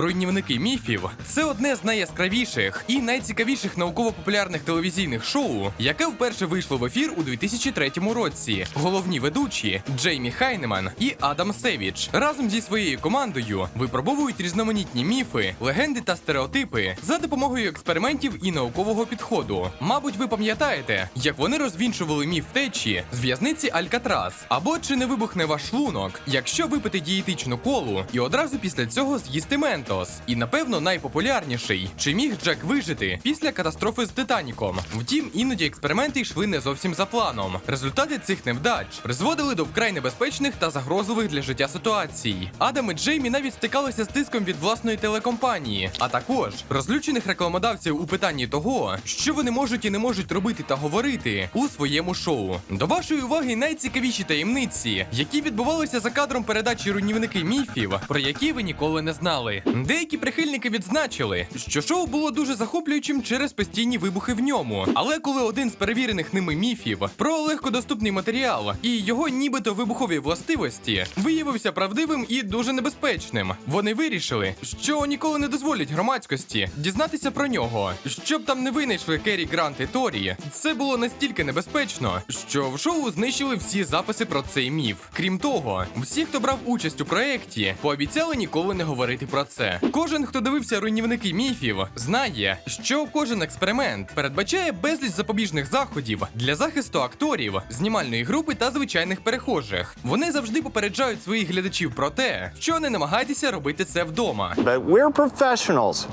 Руйнівники міфів це одне з найяскравіших і найцікавіших науково-популярних телевізійних шоу, яке вперше вийшло в ефір у 2003 році. Головні ведучі Джеймі Хайнеман і Адам Севіч разом зі своєю командою випробовують різноманітні міфи, легенди та стереотипи за допомогою експериментів і наукового підходу. Мабуть, ви пам'ятаєте, як вони розвінчували міф течі з в'язниці Алькатрас, або чи не вибухне ваш шлунок, якщо випити дієтичну колу і одразу після цього з'їсти ментос. І напевно найпопулярніший чи міг Джек вижити після катастрофи з Титаніком. Втім, іноді експерименти йшли не зовсім за планом. Результати цих невдач призводили до вкрай небезпечних та загрозливих для життя ситуацій. Адам і Джеймі навіть стикалися з тиском від власної телекомпанії, а також розлючених рекламодавців у питанні того, що вони можуть і не можуть робити та говорити у своєму шоу. До вашої уваги найцікавіші таємниці, які відбувалися за кадром передачі руйнівники міфів, про які ви ніколи не знали. Деякі прихильники відзначили, що шоу було дуже захоплюючим через постійні вибухи в ньому. Але коли один з перевірених ними міфів про легкодоступний матеріал і його нібито вибухові властивості виявився правдивим і дуже небезпечним, вони вирішили, що ніколи не дозволять громадськості дізнатися про нього, щоб там не винайшли Керрі Грант і Торі. Це було настільки небезпечно, що в шоу знищили всі записи про цей міф. Крім того, всі, хто брав участь у проєкті, пообіцяли ніколи не говорити про це. Кожен, хто дивився руйнівники міфів, знає, що кожен експеримент передбачає безліч запобіжних заходів для захисту акторів, знімальної групи та звичайних перехожих. Вони завжди попереджають своїх глядачів про те, що не намагайтеся робити це вдома. But we're professionals.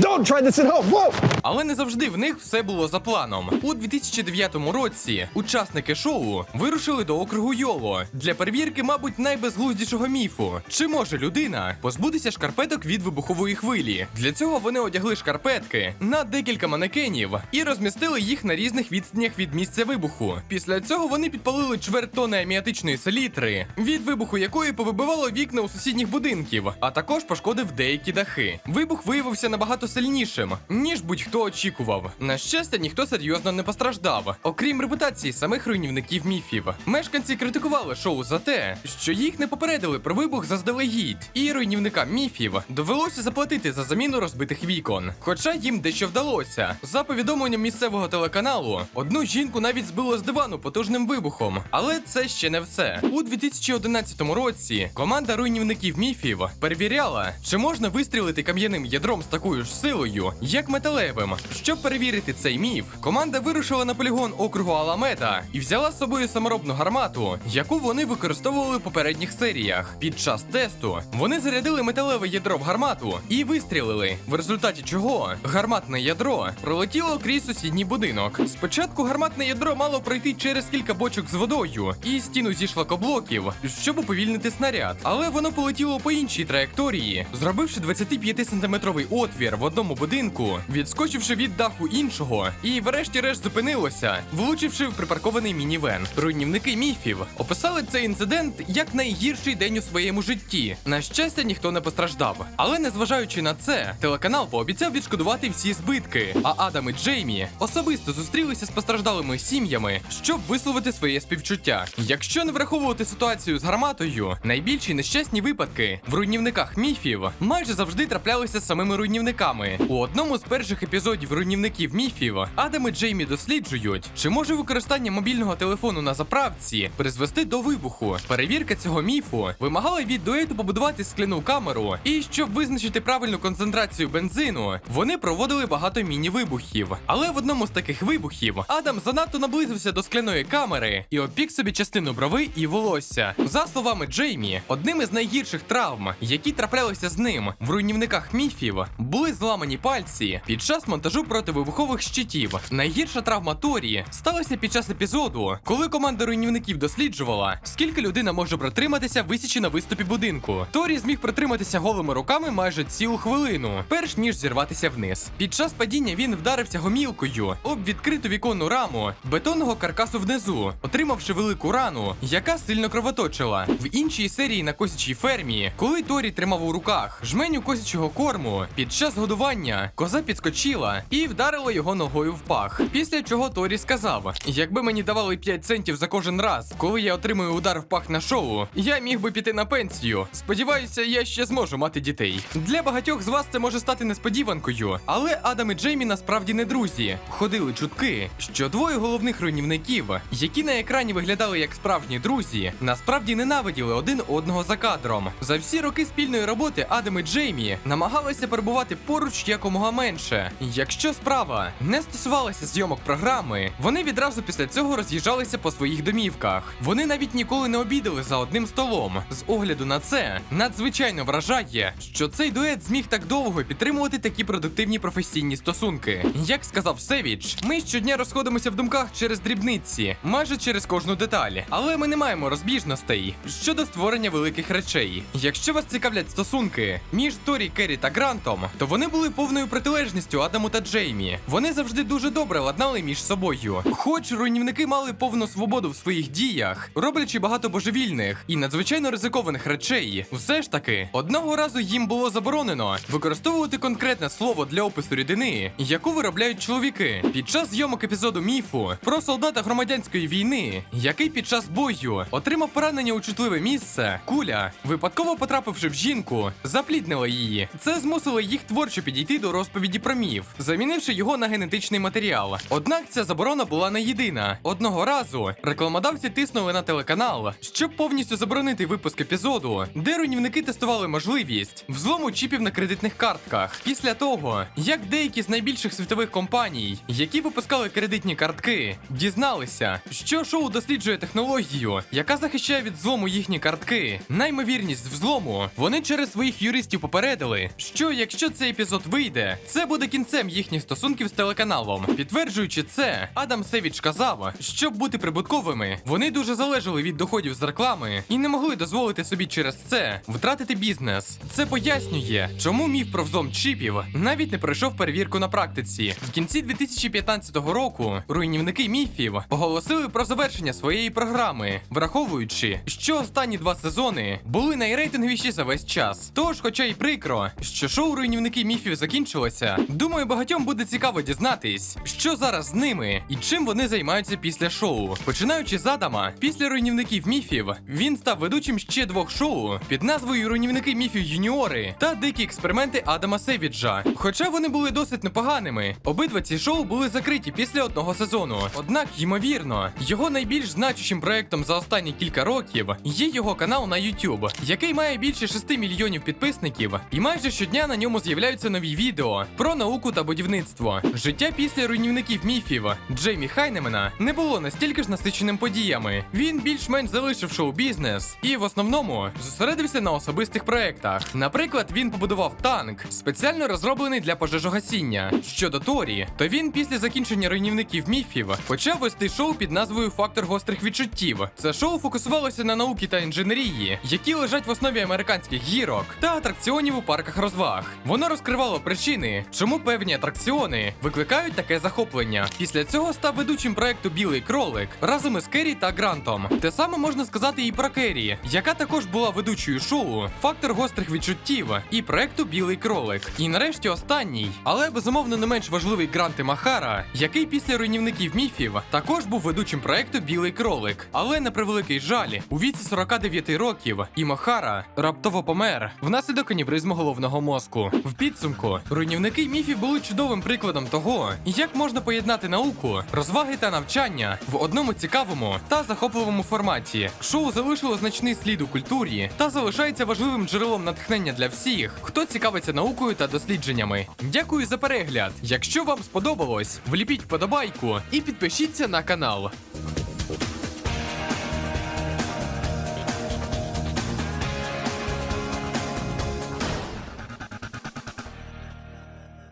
Don't try this at home. Whoa! Але не завжди в них все було за планом. У 2009 році учасники шоу вирушили до округу Йоло для перевірки, мабуть, найбезглуздішого міфу: чи може людина позбутися шкарпеток від вибухової хвилі? Для цього вони одягли шкарпетки на декілька манекенів і розмістили їх на різних відстанях від місця вибуху. Після цього вони підпалили чверть тони аміатичної селітри, від вибуху якої повибивало вікна у сусідніх будинків, а також пошкодив деякі дахи. Вибух виявився набагато сильнішим, ніж будь-хто очікував. На щастя, ніхто серйозно не постраждав, окрім репутації самих руйнівників міфів. Мешканці критикували шоу за те, що їх не попередили про вибух заздалегідь, і руйнівникам міфів довелося заплатити за заміну розбитих вікон. Хоча їм дещо вдалося. За повідомленням місцевого телеканалу, одну жінку навіть збило з дивану потужним вибухом. Але це ще не все. У 2011 році команда руйнівників міфів перевіряла, чи можна вистрілити кам'яним ядром з такою ж силою, як металевим. Щоб перевірити цей міф, команда вирушила на полігон округу Аламеда і взяла з собою саморобну гармату, яку вони використовували в попередніх серіях. Під час тесту вони зарядили металеве ядро в гармату і вистрілили, в результаті чого гарматне ядро пролетіло крізь сусідній будинок. Спочатку гарматне ядро мало пройти через кілька бочок з водою і стіну зі шлакоблоків, щоб уповільнити снаряд, але воно полетіло по іншій траєкторії, зробивши 25-сантиметровий отвір в одному будинку, відскочивши від даху іншого, і врешті-решт зупинилося, влучивши в припаркований мінівен. Руйнівники міфів описали цей інцидент як найгірший день у своєму житті. На щастя, ніхто не постраждав. Але незважаючи на це, телеканал пообіцяв відшкодувати всі збитки. А Адам і Джеймі особисто зустрілися з постраждалими сім'ями, щоб висловити своє співчуття. Якщо не враховувати ситуацію з гарматою, найбільші нещасні випадки в руйнівниках міфів майже завжди траплялися з самими руйнівниками. У одному з перших епізодів руйнівників міфів Адам і Джеймі досліджують, чи може використання мобільного телефону на заправці призвести до вибуху. Перевірка цього міфу вимагала від дуету побудувати скляну камеру, і щоб визначити правильну концентрацію бензину, вони проводили багато міні-вибухів. Але в одному з таких вибухів Адам занадто наблизився до скляної камери і опік собі частину брови і волосся. За словами Джеймі, одним із найгірших травм, які траплялися з ним в руйнівниках міфів, були зламані пальці під час монтажу противибухових щитів. Найгірша травма Торі сталася під час епізоду, коли команда руйнівників досліджувала, скільки людина може протриматися висячи на виступі будинку. Торі зміг протриматися голими руками майже цілу хвилину, перш ніж зірватися вниз. Під час падіння він вдарився гомілкою об відкриту віконну раму бетонного каркасу внизу, отримавши велику рану, яка сильно кровоточила. В іншій серії на косячій фермі, коли Торі тримав у руках жменю косячого корму під час годування годування, коза підскочила і вдарила його ногою в пах. Після чого Торі сказав: якби мені давали 5 центів за кожен раз, коли я отримую удар в пах на шоу, я міг би піти на пенсію. Сподіваюся, я ще зможу мати дітей. Для багатьох з вас це може стати несподіванкою, але Адам і Джеймі насправді не друзі. Ходили чутки, що двоє головних руйнівників, які на екрані виглядали як справжні друзі, насправді ненавиділи один одного за кадром. За всі роки спільної роботи Адам і Джеймі намагалися перебувати поруч якомога менше. Якщо справа не стосувалася зйомок програми, вони відразу після цього роз'їжджалися по своїх домівках. Вони навіть ніколи не обідали за одним столом. З огляду на це надзвичайно вражає, що цей дует зміг так довго підтримувати такі продуктивні професійні стосунки. Як сказав Севіч, ми щодня розходимося в думках через дрібниці, майже через кожну деталь, але ми не маємо розбіжностей щодо створення великих речей. Якщо вас цікавлять стосунки між Торі, Керрі та Грантом, то вони були повною протилежністю Адаму та Джеймі. Вони завжди дуже добре ладнали між собою. Хоч руйнівники мали повну свободу в своїх діях, роблячи багато божевільних і надзвичайно ризикованих речей, все ж таки одного разу їм було заборонено використовувати конкретне слово для опису рідини, яку виробляють чоловіки під час зйомок епізоду міфу про солдата громадянської війни, який під час бою отримав поранення у чутливе місце. Куля, випадково потрапивши в жінку, запліднила її. Це змусило їх творчо підійти до розповіді про міф, замінивши його на генетичний матеріал. Однак ця заборона була не єдина. Одного разу рекламодавці тиснули на телеканал, щоб повністю заборонити випуск епізоду, де руйнівники тестували можливість взлому чіпів на кредитних картках. Після того, як деякі з найбільших світових компаній, які випускали кредитні картки, дізналися, що шоу досліджує технологію, яка захищає від злому їхні картки. Наймовірність взлому вони через своїх юристів попередили, що якщо цей епізод вийде, це буде кінцем їхніх стосунків з телеканалом. Підтверджуючи це, Адам Севіч казав, щоб бути прибутковими, вони дуже залежали від доходів з реклами і не могли дозволити собі через це втратити бізнес. Це пояснює, чому міф про взлом чіпів навіть не пройшов перевірку на практиці. В кінці 2015 року руйнівники міфів оголосили про завершення своєї програми, враховуючи, що останні два сезони були найрейтинговіші за весь час. Тож, хоча й прикро, що шоу руйнівники міфів закінчилося, думаю, багатьом буде цікаво дізнатись, що зараз з ними і чим вони займаються після шоу. Починаючи з Адама, після руйнівників міфів він став ведучим ще двох шоу під назвою Руйнівники міфів юніори та дикі експерименти Адама Севіджа. Хоча вони були досить непоганими, обидва ці шоу були закриті після одного сезону. Однак, ймовірно, його найбільш значущим проектом за останні кілька років є його канал на YouTube, який має більше 6 мільйонів підписників, і майже щодня на ньому з'являються нові відео про науку та будівництво. Життя після руйнівників міфів Джеймі Хайнемена не було настільки ж насиченим подіями. Він більш-менш залишив шоу-бізнес і в основному зосередився на особистих проектах. Наприклад, він побудував танк, спеціально розроблений для пожежогасіння. Щодо Торі, то він після закінчення руйнівників міфів почав вести шоу під назвою Фактор гострих відчуттів. Це шоу фокусувалося на науки та інженерії, які лежать в основі американських гірок та атракціонів у парках розваг. Воно розкривало причини, чому певні атракціони викликають таке захоплення. Після цього став ведучим проекту Білий кролик разом із Керрі та Грантом. Те саме можна сказати і про Керрі, яка також була ведучою шоу Фактор гострих відчуттів і проекту Білий кролик. І нарешті останній, але безумовно не менш важливий Грант і Махара, який після руйнівників міфів також був ведучим проекту Білий кролик. Але на превеликий жаль, у віці 49 років і Махара раптово помер внаслідок анівризму головного мозку. В підсумку руйнівники міфів були чудовим прикладом того, як можна поєднати науку, розваги та навчання в одному цікавому та захопливому форматі. Шоу залишило значний слід у культурі та залишається важливим джерелом натхнення для всіх, хто цікавиться наукою та дослідженнями. Дякую за перегляд. Якщо вам сподобалось, вліпіть вподобайку і підпишіться на канал.